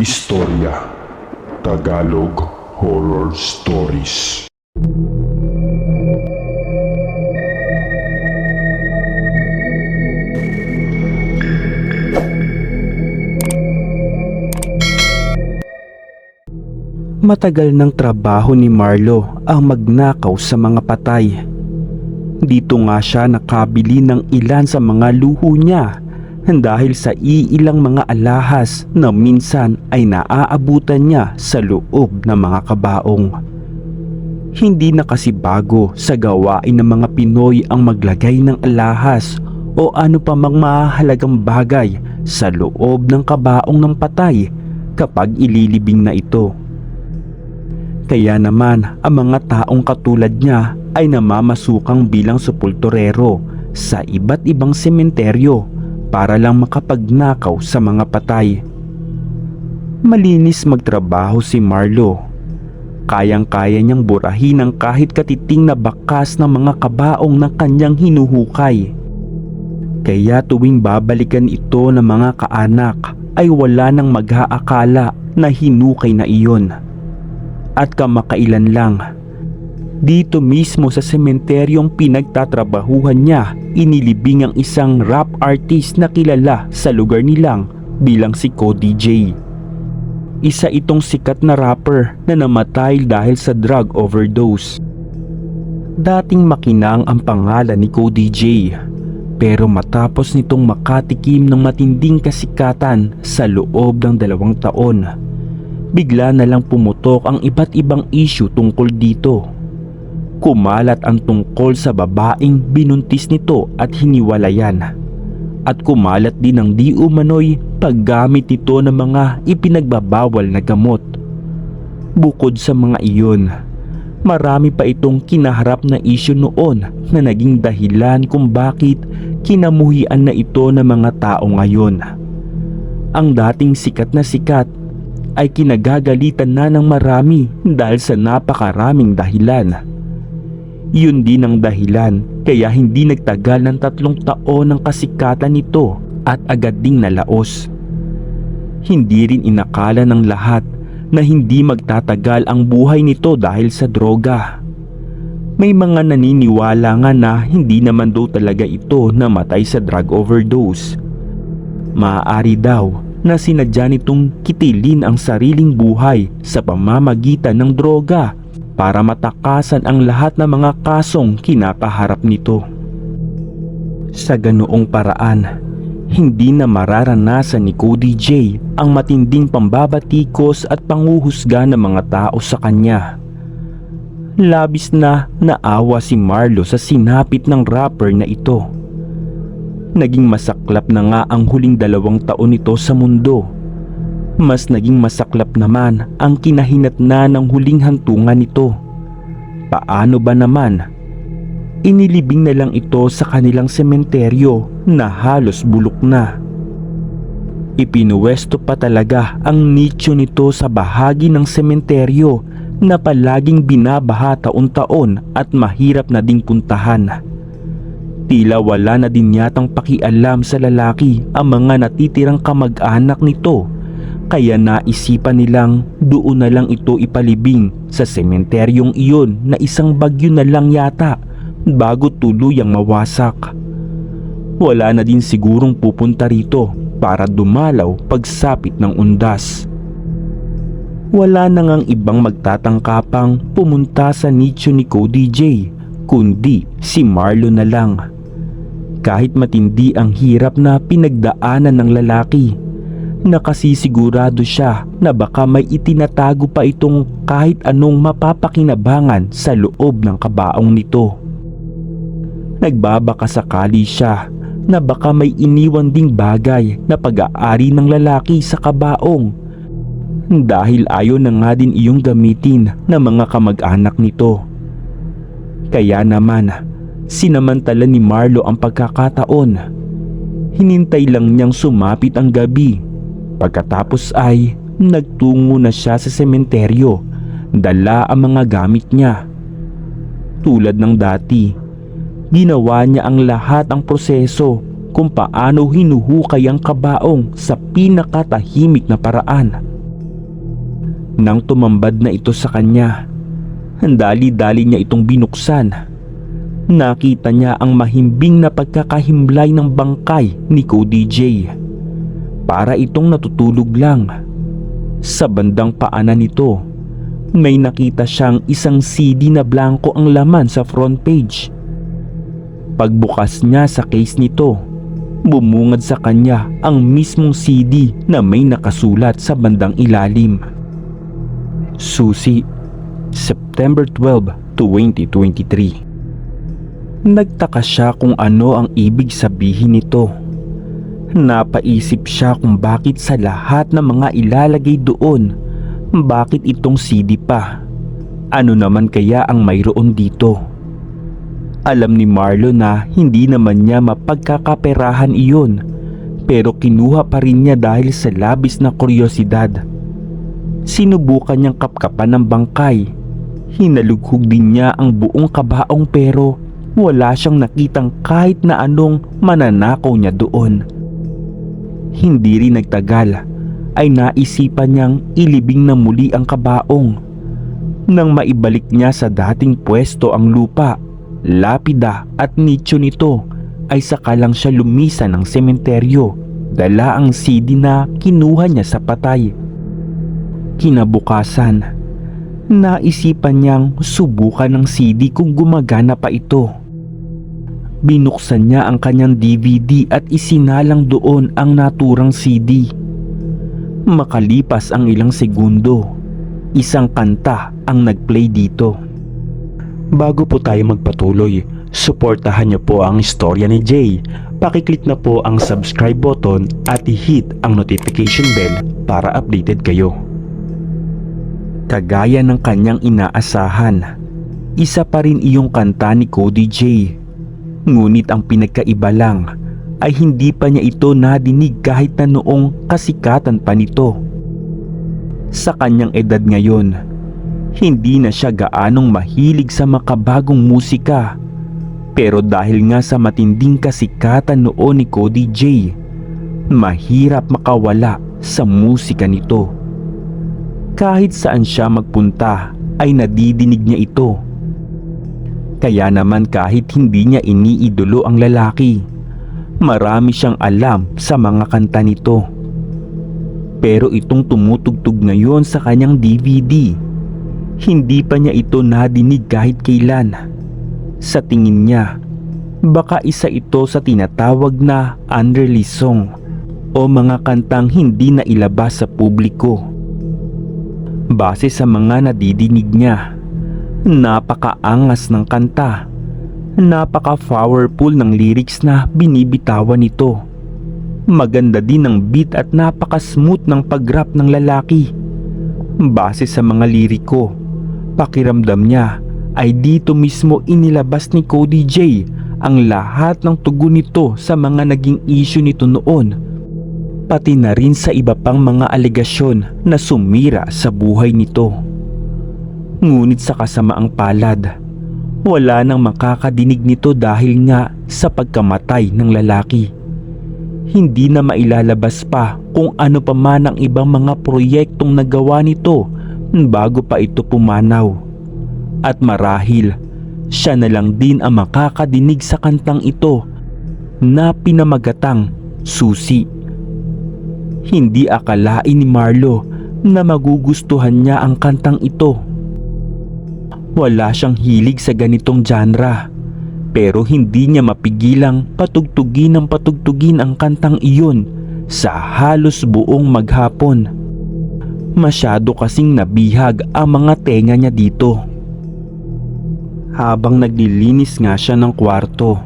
Istorya Tagalog Horror Stories Matagal ng trabaho ni Marlo ang magnakaw sa mga patay. Dito nga siya nakabili ng ilan sa mga luho niya dahil sa iilang mga alahas na minsan ay naaabutan niya sa loob ng mga kabaong. Hindi na kasi bago sa gawain ng mga Pinoy ang maglagay ng alahas o ano pa mang mahalagang bagay sa loob ng kabaong ng patay kapag ililibing na ito. Kaya naman ang mga taong katulad niya ay namamasukang bilang sepulturero sa iba't ibang sementeryo para lang makapagnakaw sa mga patay. Malinis magtrabaho si Marlo. Kayang-kaya niyang burahin ang kahit katiting na bakas ng mga kabaong ng kanyang hinuhukay. Kaya tuwing babalikan ito ng mga kaanak ay wala nang mag-aakala na hinukay na iyon at kamakailan lang. Dito mismo sa sementeryong pinagtatrabahuhan niya, inilibing ang isang rap artist na kilala sa lugar nilang bilang si Cody J. Isa itong sikat na rapper na namatay dahil sa drug overdose. Dating makinang ang pangalan ni Cody J. Pero matapos nitong makatikim ng matinding kasikatan sa loob ng dalawang taon, bigla na lang pumutok ang iba't ibang issue tungkol dito. Kumalat ang tungkol sa babaeng binuntis nito at hiniwalayan. At kumalat din ang di umano'y paggamit nito ng mga ipinagbabawal na gamot. Bukod sa mga iyon, marami pa itong kinaharap na issue noon na naging dahilan kung bakit kinamuhian na ito ng mga tao ngayon. Ang dating sikat na sikat ay kinagagalitan na ng marami dahil sa napakaraming dahilan. Yun din ang dahilan kaya hindi nagtagal ng tatlong taon ng kasikatan nito at agad ding nalaos. Hindi rin inakala ng lahat na hindi magtatagal ang buhay nito dahil sa droga. May mga naniniwala nga na hindi naman daw talaga ito namatay sa drug overdose. Maaari daw na sinadya nitong kitilin ang sariling buhay sa pamamagitan ng droga para matakasan ang lahat ng mga kasong kinakaharap nito. Sa ganoong paraan, hindi na mararanasan ni Cody J ang matinding pambabatikos at panguhusga ng mga tao sa kanya. Labis na naawa si Marlo sa sinapit ng rapper na ito. Naging masaklap na nga ang huling dalawang taon nito sa mundo. Mas naging masaklap naman ang kinahinatna ng huling hantungan nito. Paano ba naman? Inilibing na lang ito sa kanilang sementeryo na halos bulok na. Ipinuwesto pa talaga ang nicho nito sa bahagi ng sementeryo na palaging binabaha taon-taon at mahirap na ding puntahan. Tila wala na din yatang pakialam sa lalaki ang mga natitirang kamag-anak nito kaya naisipan nilang doon na lang ito ipalibing sa sementeryong iyon na isang bagyo na lang yata bago tuluyang mawasak. Wala na din sigurong pupunta rito para dumalaw pagsapit ng undas. Wala na ngang ibang magtatangkapang pumunta sa nicho ni Cody J kundi si Marlo na lang. Kahit matindi ang hirap na pinagdaanan ng lalaki, nakasisigurado siya na baka may itinatago pa itong kahit anong mapapakinabangan sa loob ng kabaong nito. Nagbabaka sakali siya na baka may iniwan ding bagay na pag-aari ng lalaki sa kabaong dahil ayaw na nga din iyong gamitin ng mga kamag-anak nito. Kaya naman, sinamantala ni Marlo ang pagkakataon. Hinintay lang niyang sumapit ang gabi. Pagkatapos ay nagtungo na siya sa sementeryo. Dala ang mga gamit niya. Tulad ng dati, ginawa niya ang lahat ang proseso kung paano hinuhukay ang kabaong sa pinakatahimik na paraan. Nang tumambad na ito sa kanya, dali-dali niya itong binuksan. Nakita niya ang mahimbing na pagkakahimlay ng bangkay ni Cody J. Para itong natutulog lang. Sa bandang paanan nito, may nakita siyang isang CD na blanco ang laman sa front page. Pagbukas niya sa case nito, bumungad sa kanya ang mismong CD na may nakasulat sa bandang ilalim. Susi, September 12, 2023 Nagtaka siya kung ano ang ibig sabihin nito. Napaisip siya kung bakit sa lahat ng mga ilalagay doon, bakit itong CD pa? Ano naman kaya ang mayroon dito? Alam ni Marlo na hindi naman niya mapagkakaperahan iyon pero kinuha pa rin niya dahil sa labis na kuryosidad. Sinubukan niyang kapkapan ng bangkay. Hinalughog din niya ang buong kabaong pero wala siyang nakitang kahit na anong mananakaw niya doon. Hindi rin nagtagal ay naisipan niyang ilibing na muli ang kabaong. Nang maibalik niya sa dating pwesto ang lupa, lapida at nicho nito ay saka lang siya lumisa ng sementeryo dala ang CD na kinuha niya sa patay. Kinabukasan, naisipan niyang subukan ng CD kung gumagana pa ito. Binuksan niya ang kanyang DVD at isinalang doon ang naturang CD. Makalipas ang ilang segundo, isang kanta ang nagplay dito. Bago po tayo magpatuloy, suportahan niyo po ang istorya ni Jay. Pakiclick na po ang subscribe button at i-hit ang notification bell para updated kayo. Kagaya ng kanyang inaasahan, isa pa rin iyong kanta ni Cody J. Ngunit ang pinagkaiba lang ay hindi pa niya ito nadinig kahit na noong kasikatan pa nito. Sa kanyang edad ngayon, hindi na siya gaanong mahilig sa makabagong musika. Pero dahil nga sa matinding kasikatan noon ni Cody J, mahirap makawala sa musika nito. Kahit saan siya magpunta ay nadidinig niya ito. Kaya naman kahit hindi niya iniidolo ang lalaki, marami siyang alam sa mga kanta nito. Pero itong tumutugtog ngayon sa kanyang DVD, hindi pa niya ito nadinig kahit kailan. Sa tingin niya, baka isa ito sa tinatawag na unreleased song o mga kantang hindi na ilabas sa publiko. Base sa mga nadidinig niya, napakaangas ng kanta. Napaka-powerful ng lyrics na binibitawan nito. Maganda din ang beat at napaka-smooth ng pag-rap ng lalaki. Base sa mga liriko, pakiramdam niya ay dito mismo inilabas ni Cody J ang lahat ng tugon nito sa mga naging issue nito noon pati na rin sa iba pang mga alegasyon na sumira sa buhay nito. Ngunit sa kasamaang palad, wala nang makakadinig nito dahil nga sa pagkamatay ng lalaki. Hindi na mailalabas pa kung ano pa man ang ibang mga proyektong nagawa nito bago pa ito pumanaw. At marahil, siya na lang din ang makakadinig sa kantang ito na pinamagatang susi. Hindi akalain ni Marlo na magugustuhan niya ang kantang ito. Wala siyang hilig sa ganitong genre pero hindi niya mapigilang patugtugin ng patugtugin ang kantang iyon sa halos buong maghapon. Masyado kasing nabihag ang mga tenga niya dito. Habang naglilinis nga siya ng kwarto,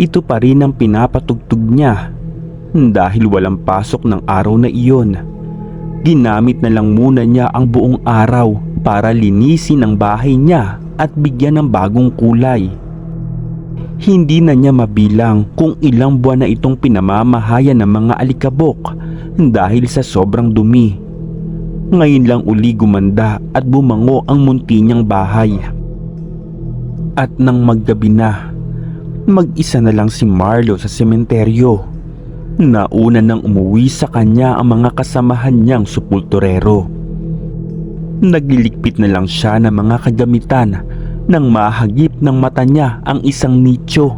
ito pa rin ang pinapatugtog niya dahil walang pasok ng araw na iyon. Ginamit na lang muna niya ang buong araw para linisin ang bahay niya at bigyan ng bagong kulay. Hindi na niya mabilang kung ilang buwan na itong pinamamahayan ng mga alikabok dahil sa sobrang dumi. Ngayon lang uli gumanda at bumango ang munti niyang bahay. At nang maggabi na, mag-isa na lang si Marlo sa sementeryo Nauna nang umuwi sa kanya ang mga kasamahan niyang supulturero. Nagliligpit na lang siya ng mga kagamitan nang mahagip ng mata niya ang isang nicho.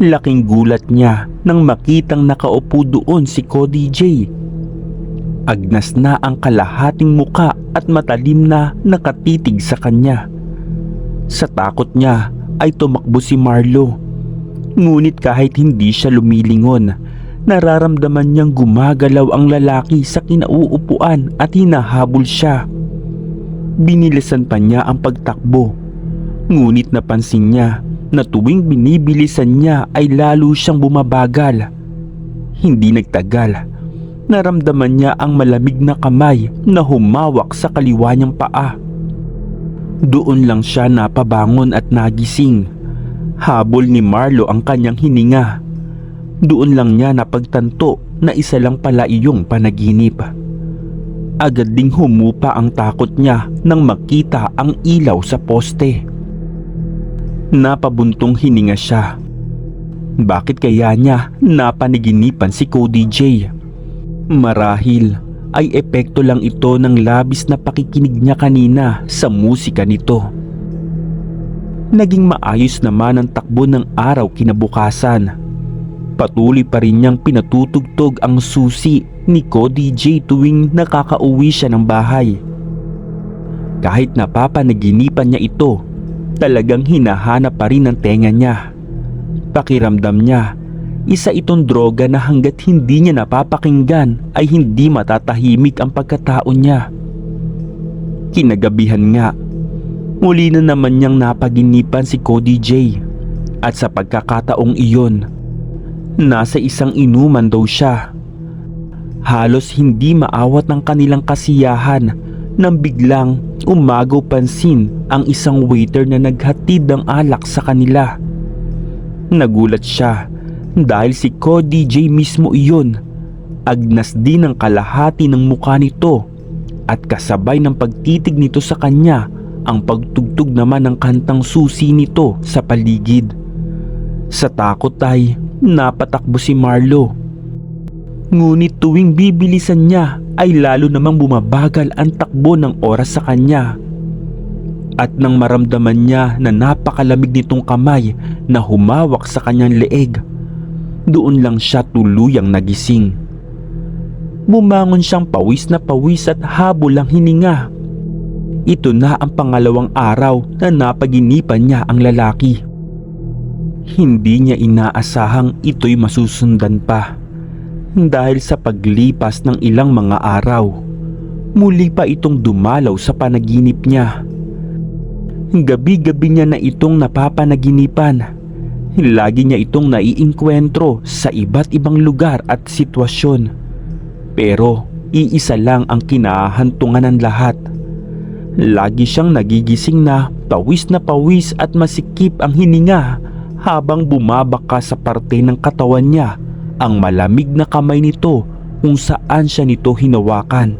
Laking gulat niya nang makitang nakaupo doon si Cody J. Agnas na ang kalahating muka at matalim na nakatitig sa kanya. Sa takot niya ay tumakbo si Marlo. Ngunit kahit hindi siya lumilingon, nararamdaman niyang gumagalaw ang lalaki sa kinauupuan at hinahabol siya. Binilisan pa niya ang pagtakbo. Ngunit napansin niya na tuwing binibilisan niya ay lalo siyang bumabagal. Hindi nagtagal. Naramdaman niya ang malamig na kamay na humawak sa kaliwa niyang paa. Doon lang siya napabangon at nagising. Habol ni Marlo ang kanyang hininga. Doon lang niya napagtanto na isa lang pala iyong panaginip. Agad ding humupa ang takot niya nang makita ang ilaw sa poste. Napabuntong hininga siya. Bakit kaya niya napaniginipan si Cody J? Marahil ay epekto lang ito ng labis na pakikinig niya kanina sa musika nito. Naging maayos naman ang takbo ng araw kinabukasan. Patuloy pa rin niyang pinatutugtog ang susi ni Cody J tuwing nakakauwi siya ng bahay. Kahit napapanaginipan niya ito, talagang hinahanap pa rin ang tenga niya. Pakiramdam niya, isa itong droga na hanggat hindi niya napapakinggan ay hindi matatahimik ang pagkatao niya. Kinagabihan nga, muli na naman niyang napaginipan si Cody J. At sa pagkakataong iyon, nasa isang inuman daw siya. Halos hindi maawat ng kanilang kasiyahan nang biglang umagaw pansin ang isang waiter na naghatid ng alak sa kanila. Nagulat siya dahil si Cody J mismo iyon. Agnas din ang kalahati ng mukha nito at kasabay ng pagtitig nito sa kanya ang pagtugtog naman ng kantang susi nito sa paligid. Sa takot ay napatakbo si Marlo. Ngunit tuwing bibilisan niya ay lalo namang bumabagal ang takbo ng oras sa kanya. At nang maramdaman niya na napakalamig nitong kamay na humawak sa kanyang leeg, doon lang siya tuluyang nagising. Bumangon siyang pawis na pawis at habol ang hininga. Ito na ang pangalawang araw na napaginipan niya ang lalaki. Hindi niya inaasahang ito'y masusundan pa. Dahil sa paglipas ng ilang mga araw, muli pa itong dumalaw sa panaginip niya. Gabi-gabi niya na itong napapanaginipan. Lagi niya itong naiinkwentro sa iba't ibang lugar at sitwasyon. Pero iisa lang ang kinahantungan ng lahat. Lagi siyang nagigising na pawis na pawis at masikip ang hininga habang bumabaka sa parte ng katawan niya ang malamig na kamay nito kung saan siya nito hinawakan.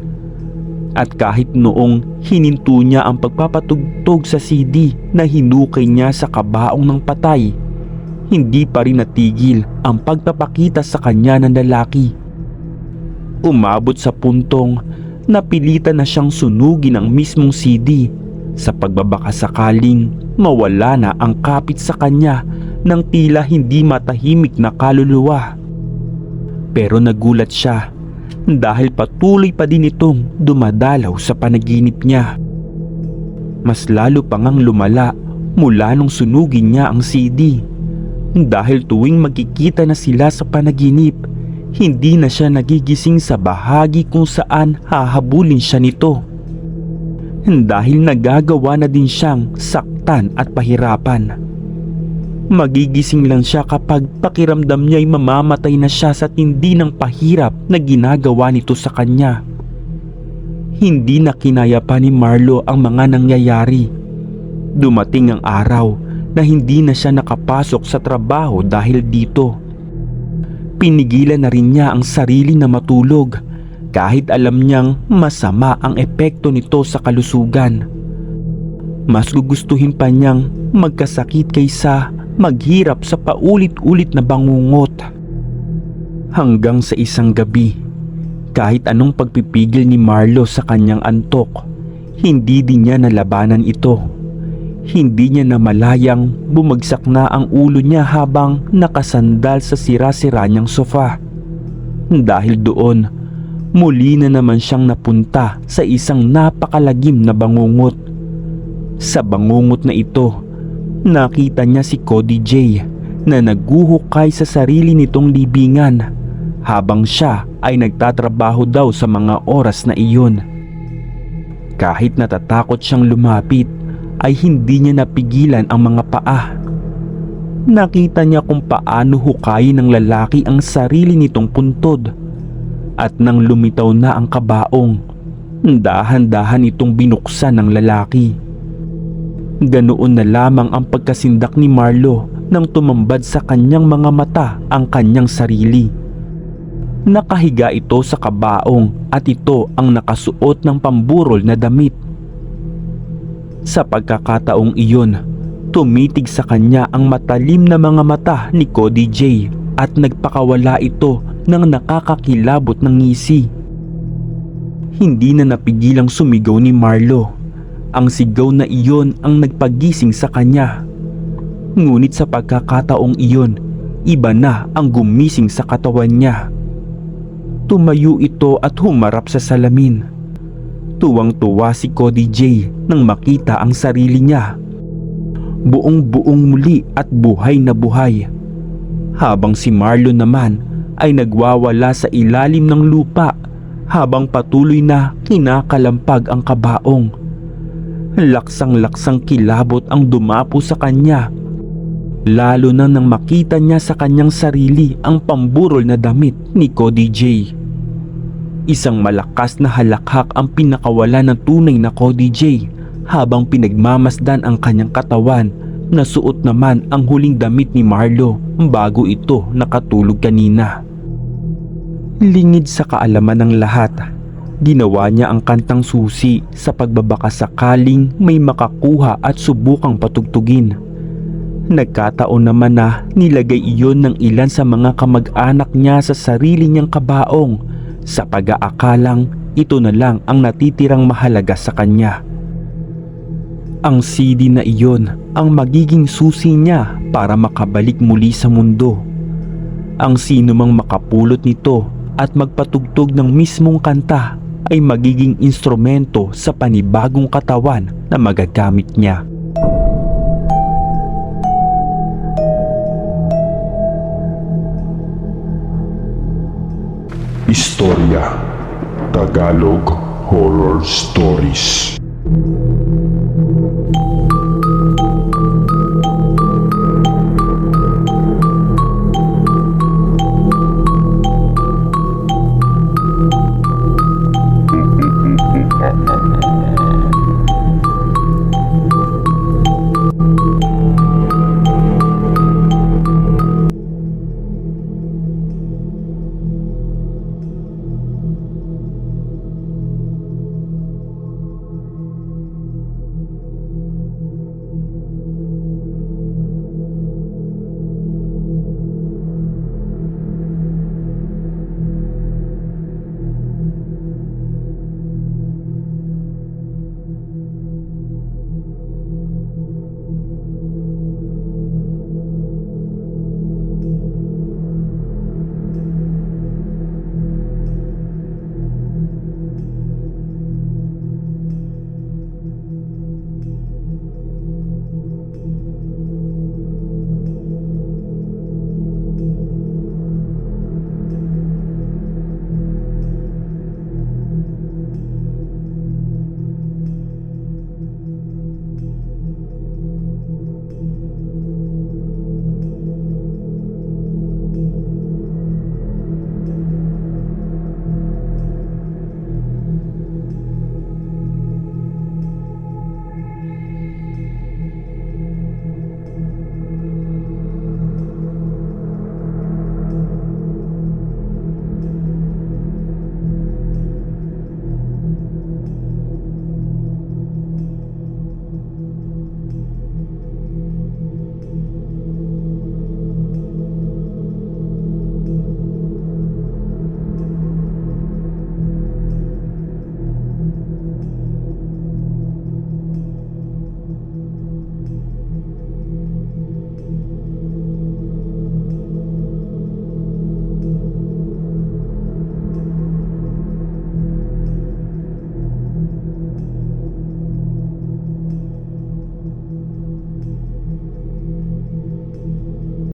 At kahit noong hininto niya ang pagpapatugtog sa CD na hinukay niya sa kabaong ng patay, hindi pa rin natigil ang pagpapakita sa kanya ng lalaki. Umabot sa puntong napilitan na siyang sunugin ang mismong CD sa pagbabaka sakaling mawala na ang kapit sa kanya ng tila hindi matahimik na kaluluwa. Pero nagulat siya dahil patuloy pa din itong dumadalaw sa panaginip niya. Mas lalo pa ngang lumala mula nung sunugin niya ang CD. Dahil tuwing magkikita na sila sa panaginip, hindi na siya nagigising sa bahagi kung saan hahabulin siya nito. Dahil nagagawa na din siyang saktan at pahirapan. Magigising lang siya kapag pakiramdam niya'y mamamatay na siya sa tindi ng pahirap na ginagawa nito sa kanya. Hindi na kinaya pa ni Marlo ang mga nangyayari. Dumating ang araw na hindi na siya nakapasok sa trabaho dahil dito. Pinigilan na rin niya ang sarili na matulog kahit alam niyang masama ang epekto nito sa kalusugan. Mas gugustuhin pa niyang magkasakit kaysa maghirap sa paulit-ulit na bangungot. Hanggang sa isang gabi, kahit anong pagpipigil ni Marlo sa kanyang antok, Hindi din niya nalabanan ito. Hindi niya namalayang bumagsak na ang ulo niya habang nakasandal sa sira-sira niyang sofa. Dahil doon, muli na naman siyang napunta sa isang napakalagim na bangungot. Sa bangungot na ito, nakita niya si Cody J na naguhukay sa sarili nitong libingan habang siya ay nagtatrabaho daw sa mga oras na iyon. Kahit natatakot siyang lumapit ay hindi niya napigilan ang mga paa. Nakita niya kung paano hukayin ng lalaki ang sarili nitong puntod. At nang lumitaw na ang kabaong, dahan-dahan itong binuksan ng lalaki. Ganoon na lamang ang pagkasindak ni Marlo nang tumambad sa kanyang mga mata ang kanyang sarili. Nakahiga ito sa kabaong at ito ang nakasuot ng pamburol na damit. Sa pagkakataong iyon, tumitig sa kanya ang matalim na mga mata ni Cody J at nagpakawala ito ng nakakakilabot ng ngisi. Hindi na napigilang sumigaw ni Marlo. Ang sigaw na iyon ang nagpagising sa kanya. Ngunit sa pagkakataong iyon, iba na ang gumising sa katawan niya. Tumayo ito at humarap sa salamin. Tuwang-tuwa si Cody J nang makita ang sarili niya. Buong-buong muli at buhay na buhay. Habang si Marlon naman ay nagwawala sa ilalim ng lupa habang patuloy na kinakalampag ang kabaong. Laksang-laksang kilabot ang dumapo sa kanya lalo na nang makita niya sa kanyang sarili ang pamburol na damit ni Cody J. Isang malakas na halakhak ang pinakawala ng tunay na Cody J habang pinagmamasdan ang kanyang katawan na suot naman ang huling damit ni Marlo bago ito nakatulog kanina. Lingid sa kaalaman ng lahat, ginawa niya ang kantang susi sa pagbabaka sakaling may makakuha at subukang patugtugin. Nagkataon naman na nilagay iyon ng ilan sa mga kamag-anak niya sa sarili niyang kabaong sa pag-aakalang ito na lang ang natitirang mahalaga sa kanya. Ang CD na iyon ang magiging susi niya para makabalik muli sa mundo. Ang sino mang makapulot nito at magpatugtog ng mismong kanta ay magiging instrumento sa panibagong katawan na magagamit niya. Istorya Tagalog Horror Stories